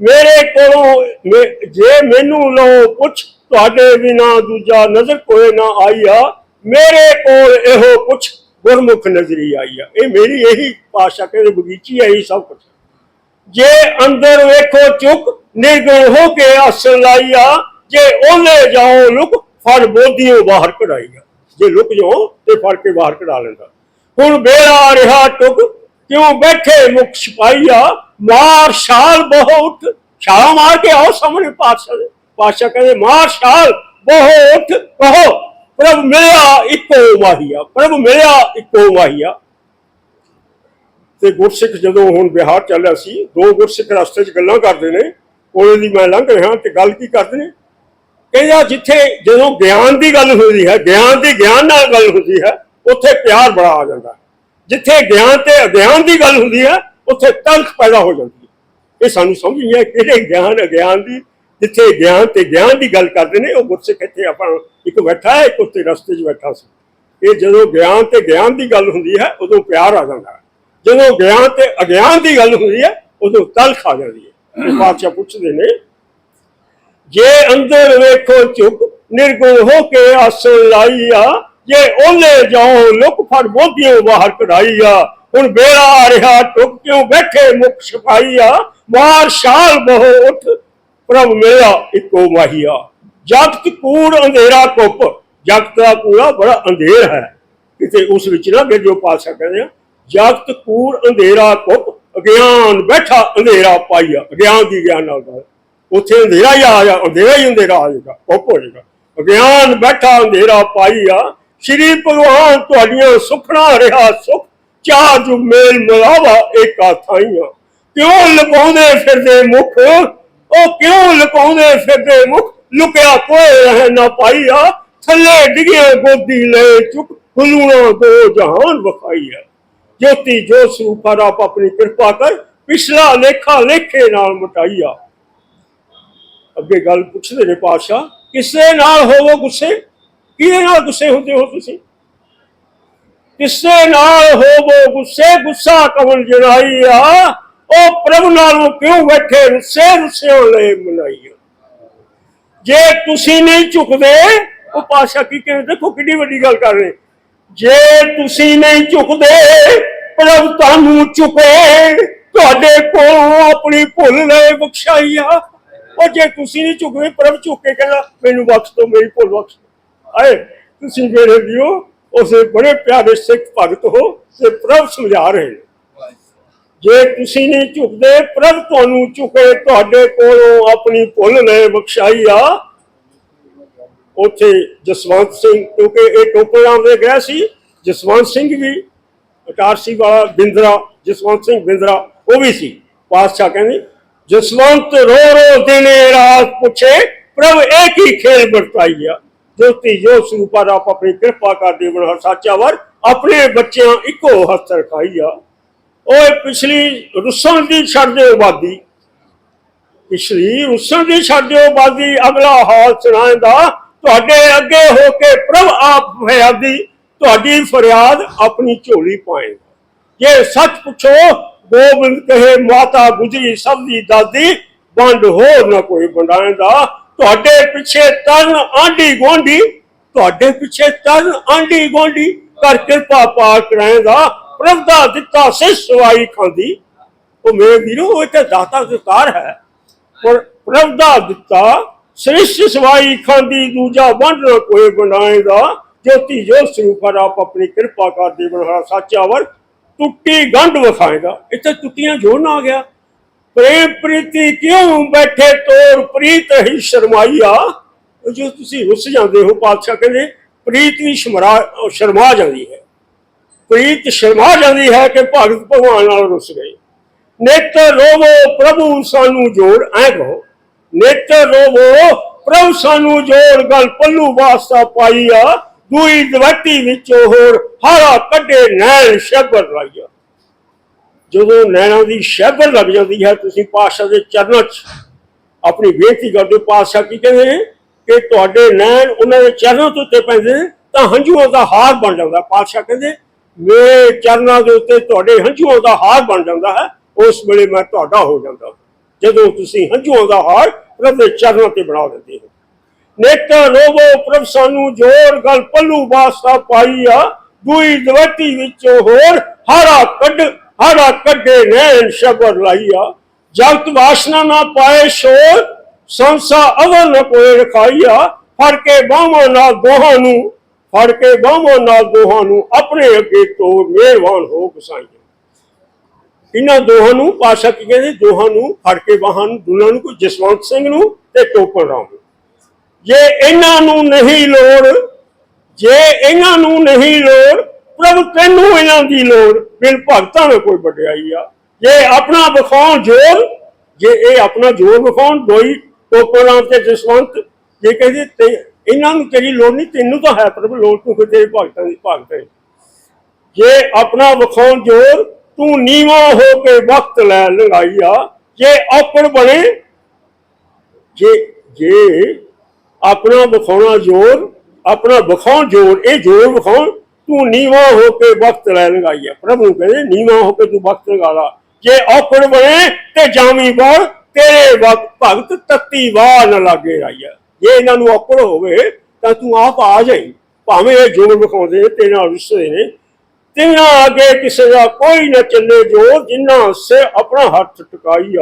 ਮੇਰੇ ਕੋਲੋਂ ਮੇ- ਜੇ ਮੈਨੂੰ ਲੋ ਪੁੱਛ ਤੁਹਾਡੇ ਬਿਨਾ ਦੂਜਾ ਨਜ਼ਰ ਕੋਈ ਨਾ ਆਈਆ ਮੇਰੇ ਕੋਲ ਇਹੋ ਪੁੱਛ ਗੁਰਮੁਖ ਨਜ਼ਰੀ ਆਈਆ ਇਹ ਮੇਰੀ ਇਹੀ ਪਾਸ਼ਾ ਕਹਿੰਦੇ ਬਗੀਚੀ ਹੈ ਸਭ ਕੁਝ ਜੇ ਅੰਦਰ ਵੇਖੋ ਚੁੱਕ, ਨਿਰਗੁਣ ਹੋ ਕੇ ਆਸਣ ਲਾਈਆ ਜੇ ਉਹਲੇ ਜਾਓ ਲੁਕ, ਫੜ ਬੋਧੀਓ ਬਾਹਰ ਕਢਾਈਆ ਜੇ ਲੁਕ ਜਾਓ ਤੇ ਫੜ ਕੇ ਬਾਹਰ ਕਢਾ ਲੈਂਦਾ। ਹੁਣ ਬੇੜਾ ਰਿਹਾ ਟੁਕ, ਕਿਉਂ ਬੈਠੇ ਮੁਖ ਸਿਪਾਹੀਆ ਮਾਰ ਛਾਲ ਬਹੁਤ ਛਾਲ ਮਾਰ ਕੇ ਆਓ ਸਾਹਮਣੇ ਪਾਤਸ਼ਾਹ ਦੇ। ਪਾਤਸ਼ਾਹ ਕਹਿੰਦੇ ਮਾਰ ਛਾਲ ਬਹੁਤ ਕਹੋ, ਪ੍ਰਭ ਮਿਲਿਆ ਇੱਕੋ ਵਾਹੀਆ ਪ੍ਰਭ ਮਿਲਿਆ ਇੱਕੋ ਵਾਹੀਆ ਤੇ ਗੁਰਸਿੱਖ ਜਦੋਂ ਹੁਣ ਬਿਹਾਰ ਚੱਲਿਆ ਸੀ, ਦੋ ਗੁਰਸਿੱਖ ਰਸਤੇ 'ਚ ਗੱਲਾਂ ਕਰਦੇ ਨੇ ਉਹਦੇ ਦੀ ਮੈਂ ਲੰਘ ਰਿਹਾ ਤੇ ਗੱਲ ਕੀ ਕਰਦੇ ਨੇ? ਕਹਿੰਦਾ ਜਿੱਥੇ ਜਦੋਂ ਗਿਆਨ ਦੀ ਗੱਲ ਹੁੰਦੀ ਹੈ, ਗਿਆਨ ਦੀ ਗਿਆਨ ਨਾਲ ਗੱਲ ਹੁੰਦੀ ਹੈ, ਉੱਥੇ ਪਿਆਰ ਬੜਾ ਆ ਜਾਂਦਾ ਜਿੱਥੇ ਗਿਆਨ ਤੇ ਅਗਿਆਨ ਦੀ ਗੱਲ ਹੁੰਦੀ ਹੈ, ਉੱਥੇ ਤਲਖ ਪੈਦਾ ਹੋ ਜਾਂਦੀ ਹੈ। ਇਹ ਸਾਨੂੰ ਸਮਝ ਨਹੀਂ ਆ ਕਿਹੜੇ ਗਿਆਨ ਅਗਿਆਨ ਦੀ ਜਿੱਥੇ ਗਿਆਨ ਤੇ ਗਿਆਨ ਦੀ ਗੱਲ ਕਰਦੇ ਨੇ, ਉਹ ਗੁਰਸਿੱਖ ਇੱਥੇ ਆਪਾਂ ਇੱਕ ਬੈਠਾ ਹੈ, ਇੱਕ ਉੱਤੇ ਰਸਤੇ 'ਚ ਬੈਠਾ ਸੀ। ਇਹ ਜਦੋਂ ਗਿਆਨ ਤੇ ਗਿਆਨ ਦੀ ਗੱਲ ਹੁੰਦੀ ਹੈ, ਉਦੋਂ ਪਿਆਰ ਆ ਜਾਂਦਾ ਜਦੋਂ ਗਿਆਨ ਤੇ ਅਗਿਆਨ ਦੀ ਗੱਲ ਹੁੰਦੀ ਹੈ, ਉਦੋਂ ਤਲਖ ਆ ਜਾਂਦੀ ਹੈ। ਇਹ ਪੁੱਛਦੇ ਨੇ, ਜੇ ਅੰਦਰ ਵੇਖੋ ਚੁੱਪ ਨਿਰਗੁਣ ਹੋ ਕੇ ਆਸਣ ਲਾਈਆ, ਜੇ ਉਹਲੇ ਜਾਓ ਲੁਕ ਫੜ ਬੋਧੀਓ ਬਾਹਰ ਕਢਾਈਆ, ਹੁਣ ਬੇੜਾ ਆ ਰਿਹਾ ਟੁੱਕ ਕਿਉਂ ਬੈਠੇ ਮੁਖ ਛਪਾਈਆ, ਮਾਰ ਸ਼ਾਲ ਬਹੁ ਉਠ ਪ੍ਰਭ ਮੇਰਾ ਇੱਕੋ ਮਾਹੀਆ। ਜਗਤ ਕੂੜ ਅੰਧੇਰਾ ਕੁੱਪ ਜਗਤ ਦਾ ਪੂਰਾ ਬੜਾ ਅੰਧੇਰ ਹੈ। ਕਿਤੇ ਉਸ ਵਿੱਚ ਨਾ ਕਿ ਜੋ ਪਾਸ਼ਾ ਆ, ਜਗਤ ਕੂੜ ਅੰਧੇਰਾ ਕੁੱਪ ਅਗਿਆਨ ਬੈਠਾ ਅੰਧੇਰਾ ਪਾਈਆ। ਅਗਿਆਨ ਦੀ ਗਿਆਨ ਨਾਲ ਗੱਲ। ਉੱਥੇ ਅੰਧੇਰਾ ਹੀ ਆ ਜਾ, ਅੰਧੇਰਾ ਹੀ ਅੰਧੇਰਾ ਆ ਜਾਏਗਾ ਕੁੱਪ ਹੋ ਜਾਏਗਾ। ਅਗਿਆਨ ਬੈਠਾ ਅੰਧੇਰਾ ਪਾਈਆ। ਸ਼੍ਰੀ ਭਗਵਾਨ ਤੁਹਾਡੀਆਂ ਸੁਖਣਾ ਰਿਹਾ ਸੁਖ। ਚਾਹ ਜੁ ਮੇਲ ਮਲਾਵਾ ਏਕਾ ਥਾਈਆਂ। ਕਿਉਂ ਲੁਕਾਉਂਦੇ ਫਿਰਦੇ ਮੁਖ। ਉਹ ਕਿਉਂ ਲੁਕਾਉਂਦੇ ਫਿਰਦੇ ਮੁਖ? ਲੁਕਿਆ ਕੋਈ ਰਹਿ ਨਾ ਪਾਈਆ। ਥੱਲੇ ਡਿਗੇ ਗੋਦੀ ਲੈ ਚੁੱਕ ਹੁਲੂਣਾ ਦੋ ਜਹਾਨ ਵਖਾਈਆ। ਜੋਤੀ ਜੋ ਸਰੂਪਾ ਆਪ ਆਪਣੀ ਕਿਰਪਾ ਕਰ, ਪਿਛਲਾ ਲੇਖਾ ਲੇਖੇ ਨਾਲ ਮਟਾਈਆ। ਅੱਗੇ ਗੱਲ ਪੁੱਛਦੇ ਨੇ ਪਾਤਸ਼ਾਹ ਕਿਸੇ ਨਾਲ ਹੋਵੋ ਗੁੱਸੇ? ਕਿਹਦੇ ਨਾਲ ਗੁੱਸੇ ਹੁੰਦੇ ਹੋ ਤੁਸੀਂ? ਕਿਸੇ ਨਾਲ ਹੋਵੋ ਗੁੱਸੇ? ਗੁੱਸਾ ਕਵਨ ਜਨਾਈਆ ਉਹ ਪ੍ਰਭੂ ਨਾਲੋਂ ਕਿਉਂ ਬੈਠੇ? ਰੁੱਸੇ ਰੁੱਸਿਆਂ ਲੈ ਮਨਾਈਆ ਜੇ ਤੁਸੀਂ ਨਹੀਂ ਝੁਕਦੇ, ਉਹ ਪਾਸ਼ਾ ਕੀ ਕਹਿੰਦੇ? ਦੇਖੋ ਕਿੰਨੀ ਵੱਡੀ ਗੱਲ ਕਰ ਰਹੇ। ਜੇ ਤੁਸੀਂ ਨਹੀਂ ਝੁਕਦੇ, ਪ੍ਰਭ ਤੁਹਾਨੂੰ ਝੁਕੇ। ਤੁਹਾਡੇ ਕੋਲ ਆਪਣੀ ਭੁੱਲ ਲੈ ਆ ਉਹ ਜੇ ਤੁਸੀਂ ਨਹੀਂ ਝੁਕਦੇ, ਪ੍ਰਭ ਝੁਕ ਕੇ ਕਹਿੰਦਾ, ਮੈਨੂੰ ਬਖਸ਼ ਦਿਓ, ਮੇਰੀ ਭੁੱਲ ਬਖਸ਼ ਆਏ, ਤੁਸੀਂ ਮੇਰੇ ਦਿਓ ਉਸੇ ਬੜੇ ਪਿਆਰੇ ਸਿੱਖ ਭਗਤ ਹੋ, ਤੇ ਪ੍ਰਭ ਸਮਝਾ ਰਹੇ ਜੇ ਤੁਸੀਂ ਨਹੀਂ ਝੁਕਦੇ, ਪ੍ਰਭ ਤੁਹਾਨੂੰ ਝੁਕੇ, ਤੁਹਾਡੇ ਕੋਲੋਂ ਆਪਣੀ ਭੁੱਲ ਲੈ ਬਖਸ਼ਾਈਆ ਉੱਥੇ ਜਸਵੰਤ ਸਿੰਘ, ਕਿਉਂਕਿ ਇਹ ਟੋਪਰਾਮ ਦੇ ਗਿਆ ਸੀ, ਜਸਵੰਤ ਸਿੰਘ ਵੀ ਅਟਾਰਸੀ ਵਾਲਾ ਬਿੰਦਰਾ, ਜਸਵੰਤ ਸਿੰਘ ਬਿੰਦਰਾ, ਉਹ ਵੀ ਸੀ, ਪਾਤਸ਼ਾਹ ਕਹਿੰਦੇ, ਜਸਵੰਤ ਰੋ ਰੋ ਦਿਨੇ ਰਾਤ ਪੁੱਛੇ, ਪ੍ਰਭ ਇਹ ਕੀ ਖੇਲ ਵਰਤਾਈਆ ਜੋਤੀ, ਜੋ ਸਰੂਪਾ ਆਪ ਆਪਣੀ ਕਿਰਪਾ ਕਰਦੇ ਬਣ ਸਾਚਾ ਵਰ, ਆਪਣੇ ਬੱਚਿਆਂ ਇੱਕੋ ਹੱਥ ਰਖਾਈਆ ਉਹ ਪਿਛਲੀ ਰੁੱਸਣ ਦੀ ਛੱਡ ਦਿਓ ਪਿਛਲੀ ਰੁੱਸਣ ਦੀ ਛੱਡ ਦਿਓ ਬਾਦੀ ਅਗਲਾ ਹਾਲ ਸੁਣਾਉਂਦਾ ਤੁਹਾਡੇ ਅੱਗੇ ਹੋ ਕੇ ਪ੍ਰਭ ਆਪ ਫਰਿਆਦੀ ਤੁਹਾਡੀ ਫਰਿਆਦ ਆਪਣੀ ਝੋਲੀ ਪਾਏ ਜੇ ਸੱਚ ਪੁੱਛੋ, ਗੋਬਿੰਦ ਕਹੇ, ਮਾਤਾ ਗੁਜਰੀ ਸਭ ਦੀ ਦਾਦੀ, ਵੰਡ ਹੋਰ ਨਾ ਕੋਈ ਵੰਡਾਉਂਦਾ ਤੁਹਾਡੇ ਪਿੱਛੇ ਤਨ ਆਂਢੀ ਗੋਂਢੀ ਤੁਹਾਡੇ ਪਿੱਛੇ ਤਨ ਆਂਢੀ ਗੋਂਢੀ ਕਰ ਕਿਰਪਾ ਪਾਕ ਕਰਾਂਗਾ ਪ੍ਰਭ ਦਿੱਤਾ ਸਿਰ ਸਵਾਈ ਖਾਂਦੀ ਉਹ ਮੇਰੇ ਵੀਰੋ, ਉਹ ਤੇ ਦਾਤਾ ਦਿੱਤਾਰ ਹੈ। ਪਰ ਪ੍ਰਭ ਦਿੱਤਾ ਸ੍ਰਿਸ਼ਟ ਸਵਾਈ ਖਾਂਦੀ ਦੂਜਾ ਵੰਡ ਕੋਈ ਬਣਾਏਗਾ ਜੋਤੀ ਜੋ ਸਰੂਪਰ ਆਪ ਆਪਣੀ ਕਿਰਪਾ ਕਰਦੇ ਬਣਾ ਸਾਚਾ ਵਰ। ਟੁੱਟੀ ਗੰਢ ਵਿਖਾਏਗਾ ਇੱਥੇ ਟੁੱਟੀਆਂ ਜੋੜਨ ਆ ਗਿਆ। ਪ੍ਰੇਮ ਪ੍ਰੀਤੀ ਕਿਉਂ ਬੈਠੇ ਤੋਰ? ਪ੍ਰੀਤ ਹੀ ਸ਼ਰਮਾਈਆ। ਜੋ ਤੁਸੀਂ ਰੁੱਸ ਜਾਂਦੇ ਹੋ ਪਾਤਸ਼ਾਹ ਕਹਿੰਦੇ, ਪ੍ਰੀਤ ਵੀ ਸ਼ਰਮਾ ਜਾਂਦੀ ਹੈ। ਪ੍ਰੀਤ ਸ਼ਰਮਾ ਜਾਂਦੀ ਹੈ ਕਿ ਭਗਤ ਭਗਵਾਨ ਨਾਲ ਰੁੱਸ ਗਏ ਨੇਤਰ ਰੋਵੋ, ਪ੍ਰਭੂ ਸਾਨੂੰ ਜੋੜ, ਐ ਕਹੋ। ਨੇਤਰ ਰੋਵੋ, ਪ੍ਰਭੂ ਸਾਨੂੰ ਜੋੜ, ਗਲ ਪੱਲੂ ਵਾਸਤਾ ਪਾਈਆ ਦੂਈ ਦਵੱਟੀ ਵਿੱਚੋਂ ਹੋਰ ਹਾਰਾ ਕੱਢੇ, ਨੈਣ ਸ਼ਬਰ ਲਾਈਆ। ਜਦੋਂ ਨੈਣਾਂ ਦੀ ਸ਼ਬਰ ਲੱਗ ਜਾਂਦੀ ਹੈ, ਤੁਸੀਂ ਪਾਤਸ਼ਾਹ ਦੇ ਚਰਨਾਂ 'ਚ ਆਪਣੀ ਬੇਨਤੀ ਕਰਦੇ ਹੋ, ਪਾਤਸ਼ਾਹ ਕੀ ਕਹਿੰਦੇ ਨੇ? ਕਿ ਤੁਹਾਡੇ ਨੈਣ ਉਹਨਾਂ ਦੇ ਚਰਨਾਂ ਤੋਂ ਉੱਤੇ ਪੈਂਦੇ ਨੇ, ਤਾਂ ਹੰਝੂਆਂ ਦਾ ਹਾਰ ਬਣ ਜਾਂਦਾ। ਪਾਤਸ਼ਾਹ ਕਹਿੰਦੇ ਮੇਰੇ ਚਰਨਾਂ ਦੇ ਉੱਤੇ ਤੁਹਾਡੇ ਹੰਝੂਆਂ ਦਾ ਹਾਰ ਬਣ ਜਾਂਦਾ ਹੈ, ਉਸ ਵੇਲੇ ਮੈਂ ਤੁਹਾਡਾ ਹੋ ਜਾਂਦਾ। ਜਦੋਂ ਤੁਸੀਂ ਹੰਝੂਆਂ ਦਾ ਹਾਰ ਪ੍ਰਭ ਦੇ ਚਰਨਾਂ ਤੇ ਬਣਾ ਦਿੰਦੇ ਹੋ। ਨੇਤਰ ਰੋਵੋ ਪ੍ਰਭ ਸਾਨੂੰ ਜੋਰ ਗਲ ਪੱਲੂ ਵਾਸਤਾ ਪਾਈਆ, ਦੂਈ ਦਵਤੀ ਵਿੱਚੋਂ ਹੋਰ ਹਾਰਾ ਕੱਢ, ਹਾਰਾ ਕੱਢੇ ਨੈਣ ਸ਼ਬਰ ਲਾਈਆ। ਜਗਤ ਵਾਸ਼ਨਾ ਨਾ ਪਾਏ ਸ਼ੋਰ, ਸੰਸਾ ਅਵਲ ਨ ਕੋਈ ਰਖਾਈਆ, ਫੜ ਕੇ ਬਾਹਾਂ ਨਾਲ ਦੋਹਾਂ ਨੂੰ ਫੜ ਕੇ ਬਾਹਾਂ ਨਾਲ ਦੋਹਾਂ ਨੂੰ ਆਪਣੇ ਅੱਗੇ ਤੋਂ ਮਿਹਰਬਾਨ ਹੋ ਗਸਾਈਆ ਇਹਨਾਂ ਦੋਹਾਂ ਨੂੰ ਪਾਸ਼ਾ ਕੀ ਕਹਿੰਦੇ ਦੋਹਾਂ ਨੂੰ ਫੜ ਕੇ ਬਾਹਾਂ ਨੂੰ ਦੋਨਾਂ ਨੂੰ ਕੋਈ ਜਸਵੰਤ ਸਿੰਘ ਨੂੰ ਤੇ ਟੋਪਨ ਰਾਮ ਜੇ ਇਹਨਾਂ ਨੂੰ ਨਹੀਂ ਲੋੜ, ਜੇ ਇਹਨਾਂ ਨੂੰ ਨਹੀਂ ਲੋੜ, ਪ੍ਰਭ ਤੈਨੂੰ ਇਹਨਾਂ ਦੀ ਲੋੜ, ਬਿਨ ਭਗਤਾਂ ਨੂੰ ਕੋਈ ਵਡਿਆਈ ਆ ਜੇ ਆਪਣਾ ਵਿਖਾਉਣ ਜੋਰ ਜੇ ਇਹ ਆਪਣਾ ਜੋਰ ਵਿਖਾਉਣ, ਦੋਈ ਰਾਮ ਤੇ ਜਸਵੰਤ, ਜੇ ਕਹਿੰਦੇ ਤੇ ਇਹਨਾਂ ਨੂੰ ਤੇਰੀ ਲੋੜ ਨਹੀਂ, ਤੈਨੂੰ ਤਾਂ ਹੈ ਪ੍ਰਭ ਲੋੜ, ਤੂੰ ਫਿਰ ਤੇਰੇ ਭਗਤਾਂ ਦੀ ਭਗਤ ਹੈ ਜੇ ਆਪਣਾ ਵਿਖਾਉਣ ਜੋਰ, ਤੂੰ ਨੀਵਾ ਹੋ ਕੇ ਵਕਤ ਲੈ ਲੰਗਾਈ ਜੇ ਔਕੜ ਬਣੇ, ਜੇ ਜੇ ਆਪਣਾ ਵਿਖਾਉਣਾ ਜ਼ੋਰ, ਆਪਣਾ ਵਿਖਾਉਣ ਜ਼ੋਰ, ਇਹ ਜ਼ੋਰ ਵਿਖਾਉਣ, ਤੂੰ ਨੀਵਾ ਹੋ ਕੇ ਵਕਤ ਲੈ ਲੰਗਾਈ ਆ। ਪ੍ਰਭੂ ਕਹਿੰਦੇ, ਨੀਵਾ ਹੋ ਕੇ ਤੂੰ ਵਕਤ ਲਗਾ ਲਾ। ਜੇ ਔਕੜ ਬਣੇ ਤੇ ਜਾਮੀ ਬੋਲ ਤੇਰੇ ਵਕਤ ਭਗਤ ਤੱਤੀ ਵਾਹ ਨਾ ਲਾਗੇ ਰਾਈਆ ਜੇ ਇਹਨਾਂ ਨੂੰ ਔਕੜ ਹੋਵੇ ਤਾਂ ਤੂੰ ਆਪ ਆ ਜਾਈ। ਭਾਵੇਂ ਇਹ ਜ਼ੋਰ ਵਿਖਾਉਂਦੇ ਨੇ, ਤੇਰੇ ਨਾਲ ਰੁੱਸਦੇ ਨੇ। ਤਿੰਨਾਂ ਅੱਗੇ ਕਿਸੇ ਦਾ ਕੋਈ ਨਾ ਚੱਲੇ ਜੋ ਜਿਨ੍ਹਾਂ ਸੇ ਆਪਣਾ ਹੱਥ ਟਿਕਾਈ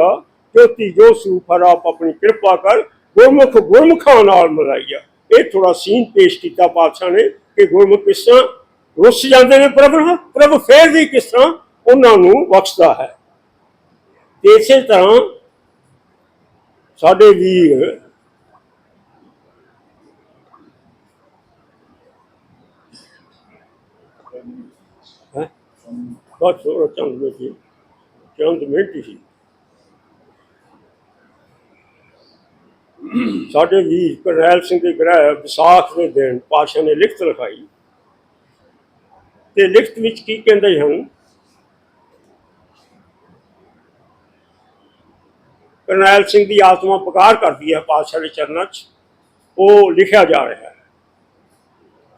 ਜੋਤੀ ਜੋ ਸੂਫਰ ਆਪ ਆਪਣੀ ਕਿਰਪਾ ਕਰ ਗੁਰਮੁਖ ਗੁਰਮੁਖਾਂ ਨਾਲ ਮਿਲਾਈਆ ਇਹ ਥੋੜਾ ਸੀਨ ਪੇਸ਼ ਕੀਤਾ ਪਾਤਸ਼ਾਹ ਨੇ ਕਿ ਗੁਰਮੁਖ ਕਿਸ ਤਰ੍ਹਾਂ ਰੁੱਸ ਜਾਂਦੇ ਨੇ ਪ੍ਰਭ ਨਾਲ ਪ੍ਰਭ ਫੇਰ ਵੀ ਕਿਸ ਤਰ੍ਹਾਂ ਉਹਨਾਂ ਨੂੰ ਬਖਸ਼ਦਾ ਹੈ। ਤੇ ਇਸੇ ਤਰ੍ਹਾਂ ਸਾਡੇ ਵੀਰ ਹੈ ਬਹੁਤ ਸੋਹਣਾ ਚੰਦ ਸੀ ਚੰਦ ਸੀ। ਸਾਡੇ ਵੀ ਕਰਨੈਲ ਸਿੰਘ ਦੇ ਗ੍ਰਹਿ ਵਿਸਾਖ ਦੇ ਦਿਨ ਪਾਸ਼ਾ ਨੇ ਲਿਖਤ ਲਿਖਾਈ। ਤੇ ਲਿਖਤ ਵਿੱਚ ਕੀ ਕਹਿੰਦੇ ਹਨ? ਕਰਨੈਲ ਸਿੰਘ ਦੀ ਆਤਮਾ ਪੁਕਾਰ ਕਰਦੀ ਹੈ ਪਾਤਸ਼ਾਹ ਦੇ ਚਰਨਾਂ 'ਚ। ਉਹ ਲਿਖਿਆ ਜਾ ਰਿਹਾ ਹੈ।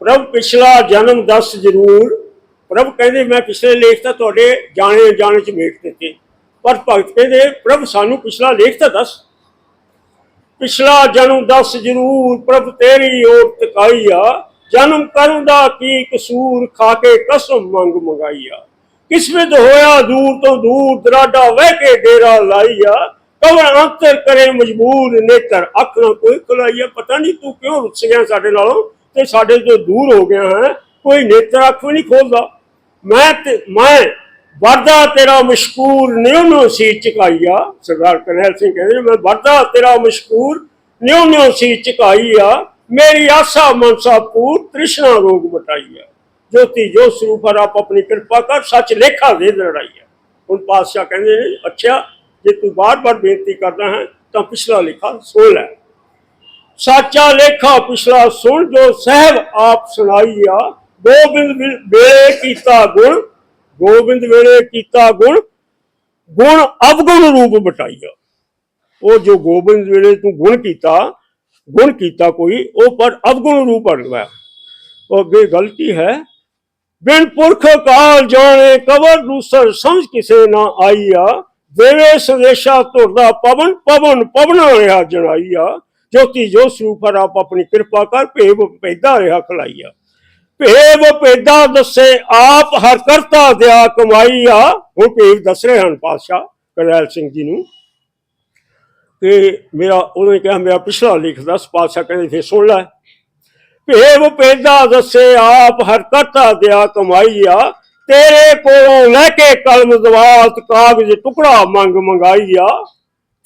ਪ੍ਰਭ ਪਿਛਲਾ ਜਨਮ ਦੱਸ ਜ਼ਰੂਰ ਪ੍ਰਭ ਕਹਿੰਦੇ, ਮੈਂ ਪਿਛਲੇ ਲੇਖ ਤਾਂ ਤੁਹਾਡੇ ਜਾਣੇ ਜਾਣੇ ਚ ਮੇਟ ਦਿੱਤੇ। ਪਰ ਭਗਤ ਕਹਿੰਦੇ, ਪ੍ਰਭ, ਸਾਨੂੰ ਪਿਛਲਾ ਲੇਖ ਤਾਂ ਦੱਸ। ਪਿਛਲਾ ਜਨਮ ਦੱਸ ਜ਼ਰੂਰ, ਪ੍ਰਭ, ਤੇਰੀ ਓਟ ਤਕਾਈ ਆ ਜਨਮ ਕਰਨ ਦਾ ਕੀ ਕਸੂਰ, ਖਾ ਕੇ ਕਸਮ ਮੰਗ ਮੰਗਾਈ ਆ ਕਿਸਮਤ ਹੋਇਆ ਦੂਰ ਤੋਂ ਦੂਰ, ਦਰਾਡਾ ਵਹਿ ਕੇ ਡੇਰਾ ਲਾਈ ਆ ਕਵਰ ਅੰਤਰ ਕਰੇ ਮਜਬੂਰ, ਨੇਤਰ ਅੱਖ ਨਾ ਕੋਈ ਖੁਲਾਈ ਆ ਪਤਾ ਨਹੀਂ ਤੂੰ ਕਿਉਂ ਰੁੱਸ ਗਿਆ ਸਾਡੇ ਨਾਲੋਂ ਤੇ ਸਾਡੇ ਤੋਂ ਦੂਰ ਹੋ ਗਿਆ ਹੈ। ਕੋਈ ਨੇਤਰ ਅੱਖ ਵੀ ਨਹੀਂ ਖੋਲਦਾ। ਮੈਂ ਤੇ ਮੈਂ ਵਰਦਾ ਤੇਰਾ ਮਸ਼ਕੂਰ ਨਿਉ ਨਿਉ ਸੀ ਚਕਾਈਆ ਸਰਦਾਰ ਕਰਨੈਲ ਸਿੰਘ ਕਹਿੰਦੇ ਮੈਂ ਵਰਦਾ ਤੇਰਾ ਮਸ਼ਕੂਰ ਨਿਉ ਨਿਉ ਸੀ ਚਕਾਈਆ ਮੇਰੀ ਆਸਾ ਮਨਸਾ ਪੂਰ ਤ੍ਰਿਸ਼ਨਾ ਰੋਗ ਮਟਾਈਆ। ਜੋਤੀ ਜੋ ਸਰੂਪ ਹਰ ਆਪ ਆਪਣੀ ਕਿਰਪਾ ਕਰ, ਸੱਚ ਲੇਖਾ ਦੇ ਲੜਾਈ ਹੁਣ ਪਾਤਸ਼ਾਹ ਕਹਿੰਦੇ ਨੇ, ਅੱਛਾ, ਜੇ ਤੂੰ ਬਾਰ-ਬਾਰ ਬੇਨਤੀ ਕਰਦਾ ਹੈ, ਤਾਂ ਪਿਛਲਾ ਲੇਖਾ ਸੁਣ ਲੈ। ਸਾਚਾ ਲੇਖਾ ਪਿਛਲਾ ਸੁਣ, ਜੋ ਸਹਿਬ ਆਪ ਸੁਣਾਈਆ ਗੋਬਿੰਦ ਵੇਲੇ ਕੀਤਾ ਗੁਣ, ਗੋਬਿੰਦ ਵੇਲੇ ਕੀਤਾ ਗੁਣ ਗੁਣ ਅਵਗੁਣ ਰੂਪ ਬਟਾਈਆ ਉਹ ਜੋ ਗੋਬਿੰਦ ਵੇਲੇ ਤੂੰ ਗੁਣ ਕੀਤਾ ਗੁਣ ਕੀਤਾ ਕੋਈ, ਉਹ ਪਰ ਅਵਗੁਣ ਰੂਪ ਬਣ ਗਿਆ ਉਹ ਅੱਗੇ ਗਲਤੀ ਹੈ? ਬਿਨ ਪੁਰਖ ਕਾਲ ਜਾਣੇ ਕਵਰ ਦੂਸਰ ਸਮਝ ਕਿਸੇ ਨਾ ਆਈਆ। ਦੇਵੇ ਸੰਦੇਸ਼ਾ ਤੁਰਦਾ ਪਵਨ ਪਵਨ ਪਵਨਾ ਰਿਹਾ ਜਣਾਈਆ ਜੋਤੀ ਜੋ ਸਰੂਪ ਆਪ ਆਪਣੀ ਕਿਰਪਾ ਕਰ, ਭੇਵ ਪੈਦਾ ਰਿਹਾ ਖਲਾਈਆ। ਭੇਵ ਭੇਦਾ ਦੱਸੇ ਆਪ ਹਰ ਕਰਤਾ ਦਿਆ ਕਮਾਈ ਆ ਉਹ ਭੇਵ ਦੱਸ ਰਹੇ ਹਨ ਪਾਤਸ਼ਾਹ ਕਰਨੈਲ ਸਿੰਘ ਜੀ ਨੂੰ। ਕਿ ਮੇਰਾ, ਉਹਨੇ ਕਿਹਾ, ਮੇਰਾ ਪਿਛਲਾ ਲਿਖ ਦੱਸ, ਪਾਤਸ਼ਾਹ ਕਹਿੰਦੇ ਫਿਰ ਸੁਣ ਲੈ। ਭੇਵ ਪੈਦਾ ਦੱਸੇ ਆਪ ਹਰ ਕਰਤਾ ਦਿਆ ਕਮਾਈ ਆ ਤੇਰੇ ਕੋਲੋਂ ਲੈ ਕੇ ਕਲਮ ਦਵਾਤ, ਕਾਗਜ਼ ਟੁਕੜਾ ਮੰਗ ਮੰਗਾਈਆ।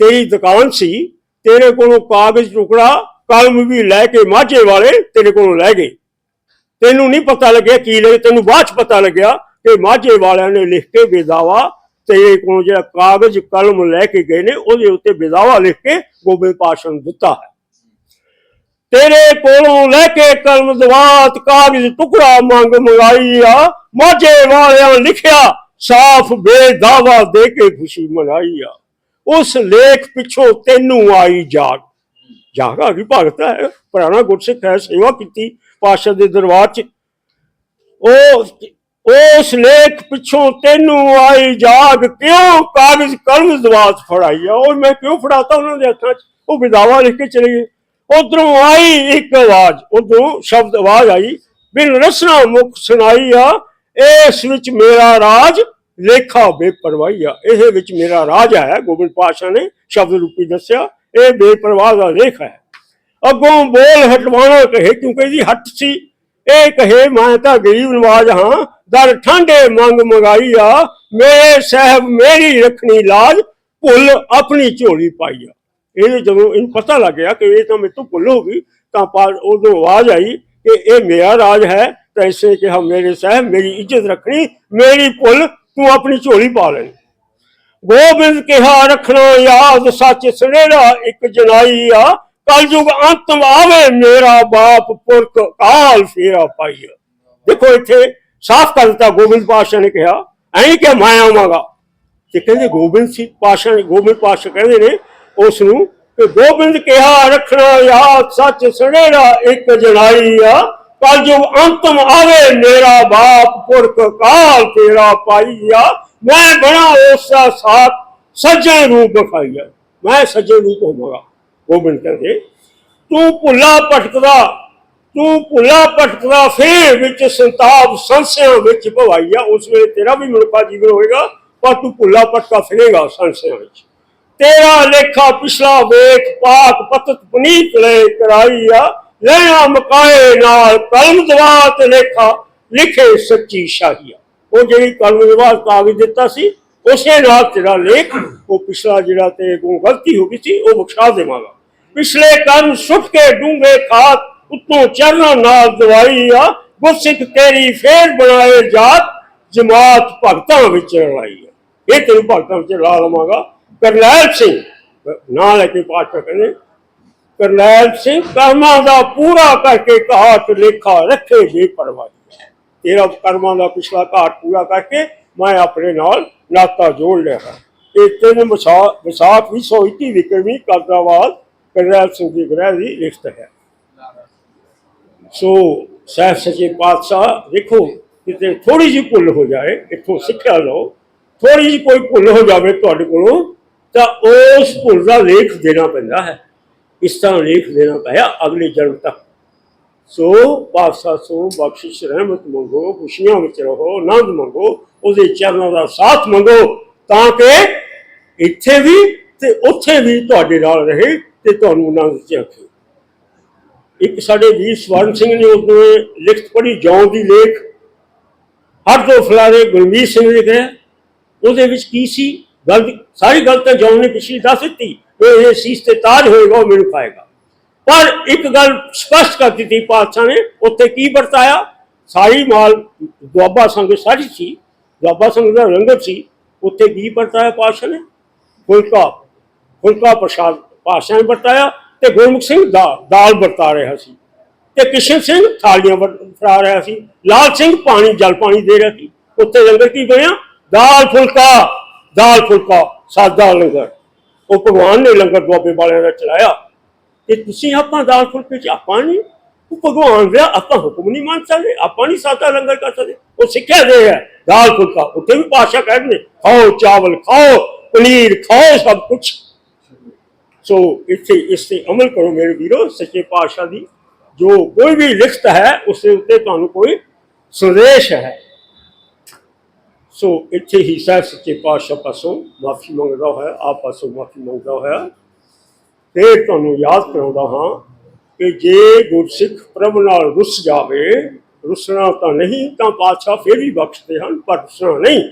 ਤੇਰੀ ਦੁਕਾਨ ਸੀ, ਤੇਰੇ ਕੋਲੋਂ ਕਾਗਜ਼ ਟੁਕੜਾ, ਕਲਮ ਵੀ ਲੈ ਕੇ ਮਾਝੇ ਵਾਲੇ ਤੇਰੇ ਕੋਲੋਂ ਲੈ ਗਏ। ਤੈਨੂੰ ਨਹੀਂ ਪਤਾ ਲੱਗਿਆ ਕੀ ਲੈ, ਤੈਨੂੰ ਬਾਅਦ ਚ ਪਤਾ ਲੱਗਿਆ ਕਿ ਮਾਝੇ ਵਾਲਿਆਂ ਨੇ ਲਿਖ ਕੇ ਬੇਦਾਵਾ ਤੇਰੇ ਕੋਲੋਂ ਜਿਹੜਾ ਕਾਗਜ਼, ਕਲਮ ਲੈ ਕੇ ਗਏ ਨੇ, ਉਹਦੇ ਉੱਤੇ ਬੇਦਾਵਾ ਲਿਖ ਕੇ ਗੋਬਿੰਦ ਪਾਸ਼ਾ ਨੂੰ ਦਿੱਤਾ ਹੈ। ਤੇਰੇ ਕੋਲੋਂ ਲੈ ਕੇ ਕਲਮ ਦਵਾਤ, ਕਾਗਜ਼ ਟੁਕੜਾ ਮੰਗ ਮੰਗਾਈਆ ਮਾਝੇ ਵਾਲਿਆਂ ਲਿਖਿਆ, ਸਾਫ਼ ਬੇਦਾਵਾ ਦੇ ਕੇ ਖੁਸ਼ੀ ਮਨਾਈ ਆ। ਉਸ ਲੇਖ ਪਿੱਛੋਂ ਤੈਨੂੰ ਆਈ ਜਾਗ। ਜਾਗ ਆ ਗਈ ਭਗਤ ਹੈ? ਪੁਰਾਣਾ ਗੁਰਸਿੱਖ ਹੈ, ਸੇਵਾ ਕੀਤੀ। ਪਾਸ਼ਾ ਦੇ ਦਰਬਾਰ 'ਚ। ਉਹ, ਉਸ ਲੇਖ ਪਿੱਛੋਂ ਤੈਨੂੰ ਆਈ ਜਾਗ, ਕਿਉਂ ਕਾਗਜ਼ ਕਲਮ ਦਵਾਤ ਫੜਾਈਆ ਉਹ ਮੈਂ ਕਿਉਂ ਫੜਾਤਾ ਉਹਨਾਂ ਦੇ ਹੱਥਾਂ 'ਚ? ਉਹ ਵਿਦਾਵਾ ਲਿਖ ਕੇ ਚਲੇ ਗਏ। ਉਧਰੋਂ ਆਈ ਇੱਕ ਆਵਾਜ਼, ਉਧਰੋਂ ਸ਼ਬਦ ਆਵਾਜ਼ ਆਈ, ਬਿਨ ਰਸਨਾ ਮੁਖ ਸੁਣਾਈ ਆ, ਇਸ ਵਿੱਚ ਮੇਰਾ ਰਾਜ ਲੇਖਾ ਬੇਪਰਵਾਹੀਆ ਇਹਦੇ ਵਿੱਚ ਮੇਰਾ ਰਾਜ ਹੈ, ਗੋਬਿੰਦ ਪਾਸ਼ਾ ਨੇ ਸ਼ਬਦ ਰੂਪੀ ਦੱਸਿਆ, ਇਹ ਬੇਪਰਵਾਹ ਦਾ ਲੇਖ ਹੈ। ਅੱਗੋਂ ਬੋਲ ਹਟਵਾਣਾ ਕਹੇ ਕਿਉਂਕਿ ਇਹਦੀ ਹੱਟ ਸੀ। ਇਹ ਕਹੇ, ਮੈਂ ਤਾਂ ਗਰੀਬ ਨਵਾਜ ਹਾਂ, ਦਰ ਠਾਂਡੇ ਮੰਗ ਮੰਗਾਈ ਆ। ਮੇਰੇ ਸਾਹਿਬ ਮੇਰੀ ਰੱਖਣੀ ਲਾਜ, ਭੁੱਲ ਆਪਣੀ ਝੋਲੀ ਪਾਈ ਆ। ਇਹ ਜਦੋਂ ਇਹਨੂੰ ਪਤਾ ਲੱਗਿਆ ਕਿ ਇਹ ਤਾਂ ਮੇਰੇ ਭੁੱਲ ਹੋ ਗਈ, ਤਾਂ ਪਰ ਉਦੋਂ ਆਵਾਜ਼ ਆਈ ਕਿ ਇਹ ਮੇਰਾ ਰਾਜ ਹੈ, ਤਾਂ ਇਸੇ ਕਿਹਾ, ਮੇਰੇ ਸਾਹਿਬ ਮੇਰੀ ਇੱਜ਼ਤ ਰੱਖਣੀ, ਮੇਰੀ ਭੁੱਲ ਤੂੰ ਆਪਣੀ ਝੋਲੀ ਪਾ ਲੈਣੀ ਗੋਬਿੰਦ ਕਿਹਾ, ਰੱਖਣਾ ਯਾਦ, ਸੱਚ ਸੁਨੇੜਾ ਇੱਕ ਜਨਾਈ ਆ। ਕਲਯੁਗ ਅੰਤਮ ਆਵੇ ਮੇਰਾ ਬਾਪ ਪੁਰਖ ਕਾਲ ਫੇਰਾ ਪਾਈਆ ਦੇਖੋ ਇੱਥੇ ਸਾਫ਼ ਕਰ ਦਿੱਤਾ ਗੋਬਿੰਦ ਪਾਤਸ਼ਾਹ ਨੇ ਕਿਹਾ ਐਂ ਕਿ ਮੈਂ ਆਵਾਂਗਾ ਤੇ ਕਹਿੰਦੇ ਗੋਬਿੰਦ ਸੀ ਪਾਤਸ਼ਾਹ ਨੇ ਗੋਬਿੰਦ ਪਾਤਸ਼ਾਹ ਕਹਿੰਦੇ ਨੇ ਉਸ ਨੂੰ ਕਿ ਗੋਬਿੰਦ ਕਿਹਾ ਰੱਖਣਾ ਯਾਦ ਸੱਚ ਸੁਨੇੜਾ ਇੱਕ ਜਨਾਈ ਆ ਕਲਯੁਗ ਅੰਤਮ ਆਵੇ ਮੇਰਾ ਬਾਪ ਪੁਰਖ ਕਾਲ ਤੇਰਾ ਪਾਈਆ ਮੈਂ ਬਣਾ ਉਸ ਦਾ ਸਾਥ ਸੱਜਣ ਰੂਪ ਦਿਖਾਈਆ ਮੈਂ ਸੱਜਣ ਰੂਪ ਹੋਵਾਂਗਾ ਗੋਬਿੰਦ ਕਹਿੰਦੇ ਤੂੰ ਭੁੱਲਾ ਭਟਕਦਾ ਤੂੰ ਭੁੱਲਾ ਭਟਕਦਾ ਫੇਰ ਵਿੱਚ ਸੰਤਾਪ ਸੰਸਿਆਂ ਵਿੱਚ ਭਵਾਈਆ ਉਸ ਵੇਲੇ ਤੇਰਾ ਵੀ ਮਨੁੱਖਾ ਜੀਵਨ ਹੋਏਗਾ ਪਰ ਤੂੰ ਭੁੱਲਾ ਭਟਕਾ ਫਿਰੇਗਾ ਸੰਸਿਆਂ ਵਿੱਚ ਤੇਰਾ ਲੇਖਾ ਪਿਛਲਾ ਵੇਖ ਪਾਕ ਪਤਤ ਪੁਨੀਤ ਲੈ ਕਰਾਈਆ ਲੈਣਾ ਮਕਾਏ ਨਾਲ ਕਲਮ ਦਵਾਤ ਲੇਖਾ ਲਿਖੇ ਸੱਚੀ ਸ਼ਾਹੀਆ ਉਹ ਜਿਹੜੀ ਕਲਮ ਦਵਾਤ ਕਾਗਜ਼ ਦਿੱਤਾ ਸੀ ਉਸੇ ਨਾਲ ਤੇਰਾ ਲੇਖ ਉਹ ਪਿਛਲਾ ਜਿਹੜਾ ਤੇ ਕੋਲ ਗਲਤੀ ਹੋ ਗਈ ਸੀ ਉਹ ਬਖਸ਼ਾ ਦੇਵਾਂਗਾ ਪਿਛਲੇ ਕਰਮ ਸੁੱਟ ਕੇ ਡੂੰਘੇ ਖਾਤ ਉਤੋਂ ਚਰਨਾਂ ਨਾਲ ਦਵਾਈ ਆ, ਗੁਰਸਿੱਖ ਤੇਰੀ ਫੇਰ ਬਣਾਏ ਜਾਤ, ਜਮਾਤ ਭਗਤਾਂ ਵਿੱਚ ਰਲਾਈ ਆ। ਇਹ ਤੈਨੂੰ ਭਗਤਾਂ ਵਿੱਚ ਲਾ ਲਵਾਂਗਾ ਕਰਨੈਲ ਸਿੰਘ, ਨਾਂ ਲੈ ਕੇ ਪਾਤਸ਼ਾਹ ਕਹਿੰਦੇ, ਕਰਨੈਲ ਸਿੰਘ, ਕਰਮਾਂ ਦਾ ਪੂਰਾ ਕਰਕੇ ਘਾਟ ਲੇਖਾ ਰੱਖੇ ਜੇ ਪਰਵਾਹੀ। ਤੇਰਾ ਕਰਮਾਂ ਦਾ ਪਿਛਲਾ ਘਾਟ ਪੂਰਾ ਕਰਕੇ ਮੈਂ ਆਪਣੇ ਨਾਲ ਨਾਤਾ ਜੋੜ ਲਿਆ। ਇਹ ਤਿੰਨ ਵਿਸਾਖ ਵਿਸਾਖ 2021 ਵਿਕਰਮੀ ਕਾਦਰਾਵਾਦ ਕਰਨੈਲ ਸਿੰਘ ਦੀ ਗ੍ਰਹਿ ਦੀ ਲਿਖਤ ਹੈ। ਸੋ ਸਾਹਿਬ ਸੱਚੇ ਪਾਤਸ਼ਾਹ, ਦੇਖੋ, ਕਿਤੇ ਥੋੜੀ ਜਿਹੀ ਭੁੱਲ ਹੋ ਜਾਏ, ਇੱਥੋਂ ਸਿੱਖਿਆ ਲਓ ਥੋੜੀ ਜਿਹੀ ਕੋਈ ਭੁੱਲ ਹੋ ਜਾਵੇ ਤੁਹਾਡੇ ਕੋਲੋਂ, ਤਾਂ ਉਸ ਭੁੱਲ ਦਾ ਲੇਖ ਦੇਣਾ ਪੈਂਦਾ ਹੈ। ਇਸ ਤਰ੍ਹਾਂ ਲੇਖ ਦੇਣਾ ਪਿਆ ਅਗਲੇ ਜਨਮ ਤੱਕ। ਸੋ ਪਾਤਸ਼ਾਹ, ਸੋ ਬਖਸ਼ਿਸ਼, ਰਹਿਮਤ ਮੰਗੋ, ਖੁਸ਼ੀਆਂ ਵਿੱਚ ਰਹੋ, ਆਨੰਦ ਮੰਗੋ, ਉਹਦੇ ਚਰਨਾਂ ਦਾ ਸਾਥ ਮੰਗੋ, ਤਾਂ ਕਿ ਇੱਥੇ ਵੀ ਤੇ ਉੱਥੇ ਵੀ ਤੁਹਾਡੇ ਨਾਲ ਰਹੇ। ਤੇ ਤੁਹਾਨੂੰ ਆਨੰਦ ਚ ਆਖੇ ਇੱਕ ਸਾਡੇ ਵੀਰ ਸਵਰਨ ਸਿੰਘ ਨੇ ਉਦੋਂ ਲਿਖਤ ਪੜ੍ਹੀ, ਜੌਂ ਦੀ ਲੇਖ, ਹਰ ਦੋ ਫਲਾਰੇ ਗੁਰਮੀਤ ਸਿੰਘ ਨੇ ਲਿਖਿਆ। ਉਹਦੇ ਵਿੱਚ ਕੀ ਸੀ? ਗੱਲ ਸਾਰੀ ਗੱਲ ਤਾਂ ਜੌਂ ਨੇ ਪਿਛਲੀ ਦੱਸ ਦਿੱਤੀ। ਇਹ ਸੀਸ ਤੇ ਤਾਜ ਹੋਏਗਾ, ਉਹ ਮੈਨੂੰ ਖਾਏਗਾ ਪਰ ਇੱਕ ਗੱਲ ਸਪਸ਼ਟ ਕਰ ਦਿੱਤੀ ਪਾਤਸ਼ਾਹ ਨੇ, ਉੱਥੇ ਕੀ ਵਰਤਾਇਆ? ਸਾਰੀ ਮਾਲ ਦੁਆਬਾ ਸੰਘ ਸਾਰੀ ਸੀ। ਦੁਆਬਾ ਸੰਘ ਦਾ ਰੰਗਤ ਸੀ। ਉੱਥੇ ਕੀ ਵਰਤਾਇਆ ਪਾਤਸ਼ਾਹ ਨੇ? ਫੁਲਕਾ ਫੁਲਕਾ ਪ੍ਰਸ਼ਾਦ। ਪਾਸ਼ਾ ਨੇ ਵਰਤਾਇਆ ਤੇ ਗੁਰਮੁਖ ਸਿੰਘ ਦਾ ਦਾਲ ਵਰਤਾ ਰਿਹਾ ਸੀ। ਤੇ ਕਿਸ਼ਨ ਸਿੰਘ ਥਾਲੀਆਂ ਫੜਾ ਰਿਹਾ ਸੀ। ਲਾਲ ਸਿੰਘ ਪਾਣੀ, ਜਲ ਪਾਣੀ ਦੇ ਰਿਹਾ ਸੀ। ਉੱਥੇ ਲੰਗਰ ਕੀ ਬਣਿਆ? ਦਾਲ ਫੁਲਕਾ ਦਾਲ ਫੁਲਕਾ ਸਾਦਾ ਲੰਗਰ। ਉਹ ਭਗਵਾਨ ਨੇ ਲੰਗਰ ਦੁਆਬੇ ਵਾਲਿਆਂ ਦਾ ਚਲਾਇਆ। ਕਿ ਤੁਸੀਂ ਆਪਾਂ ਦਾਲ ਫੁਲਕੇ ਚ ਆਪਾਂ ਨਹੀਂ ਉਹ ਭਗਵਾਨ ਦਾ ਆਪਾਂ ਹੁਕਮ ਨਹੀਂ ਮੰਨ ਸਕਦੇ। ਆਪਾਂ ਨਹੀਂ ਸਾਦਾ ਲੰਗਰ ਕਰ ਸਕਦੇ। ਉਹ ਸਿੱਖਿਆ ਦੇ ਹੈ ਦਾਲ ਫੁਲਕਾ, ਉੱਥੇ ਵੀ ਪਾਸ਼ਾ ਕਹਿੰਦੇ ਨੇ ਖਾਓ ਚਾਵਲ, ਖਾਓ, ਪਨੀਰ, ਖਾਓ ਸਭ ਕੁਝ ਸੋ ਇੱਥੇ ਇਸ ਤੇ ਅਮਲ ਕਰੋ ਮੇਰੇ ਵੀਰੋ ਸੱਚੇ ਪਾਤਸ਼ਾਹ ਦੀ ਜੋ ਕੋਈ ਵੀ ਲਿਖਤ ਹੈ, ਉਸ ਦੇ ਉੱਤੇ ਤੁਹਾਨੂੰ ਕੋਈ ਸੰਦੇਸ਼ ਹੈ। ਸੋ ਇੱਥੇ ਹੀ ਸਾਹਿਬ ਸੱਚੇ ਪਾਤਸ਼ਾਹ ਪਾਸੋਂ ਮਾਫੀ ਮੰਗਦਾ ਹੋਇਆ, ਆਪ ਪਾਸੋਂ ਮਾਫੀ ਮੰਗਦਾ ਹੋਇਆ, ਫਿਰ ਤੁਹਾਨੂੰ ਯਾਦ ਕਰਾਉਂਦਾ ਹਾਂ ਕਿ ਜੇ ਗੁਰਸਿੱਖ ਪ੍ਰਭ ਨਾਲ ਰੁੱਸ ਜਾਵੇ, ਰੁੱਸਣਾ ਤਾਂ ਨਹੀਂ, ਤਾਂ ਪਾਤਸ਼ਾਹ ਫਿਰ ਵੀ ਬਖਸ਼ਦੇ ਹਨ, ਪਰ ਰੁੱਸਣਾ ਨਹੀਂ।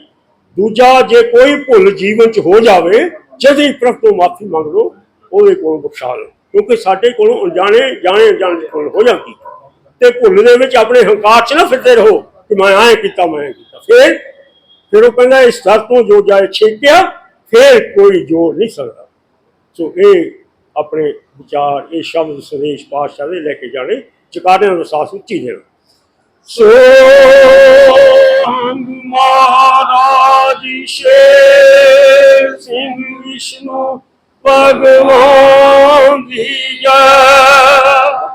ਦੂਜਾ, ਜੇ ਕੋਈ ਭੁੱਲ ਜੀਵਨ ਚ ਹੋ ਜਾਵੇ, ਜਦ ਹੀ ਪ੍ਰਭ ਤੋਂ ਮਾਫੀ ਮੰਗ ਲਓ ਉਹਦੇ ਕੋਲੋਂ ਬਖਸ਼ਾ ਲਓ। ਕਿਉਂਕਿ ਸਾਡੇ ਕੋਲੋਂ ਅਣਜਾਣੇ ਜਾਣੇ ਅਣਜਾਣੇ ਭੁੱਲ ਹੋ ਜਾਂਦੀ ਤੇ ਭੁੱਲ ਦੇ ਵਿੱਚ ਆਪਣੇ ਹੰਕਾਰ ਚ ਨਾ ਫਿਰਦੇ ਰਹੋ ਕਿ ਮੈਂ ਐਂ ਕੀਤਾ, ਮੈਂ ਕੀਤਾ। ਫਿਰ ਫਿਰ ਉਹ ਕਹਿੰਦਾ, ਇਸ ਦਰ ਤੋਂ ਜੋ ਜਾਏ ਛੇਕਿਆ, ਫਿਰ ਕੋਈ ਜੋੜ ਨਹੀਂ ਸਕਦਾ ਸੋ ਇਹ ਆਪਣੇ ਵਿਚਾਰ, ਇਹ ਸ਼ਬਦ ਸੰਦੇਸ਼ ਪਾਤਸ਼ਾਹ ਦੇ ਲੈ ਕੇ ਜਾਣੇ ਚਕਾਰਿਆਂ ਦਾ ਸਾਥ ਉੱਚੀ ਦੇਣਾ। ਸੋ ਅੰਗ ਮਹਾਰਾਜ, ਸ਼ੇਰ ਸਿੰਘ, ਵਿਸ਼ਨੂੰ ਭਗਵਾਨ ਦੀ ਜੈ।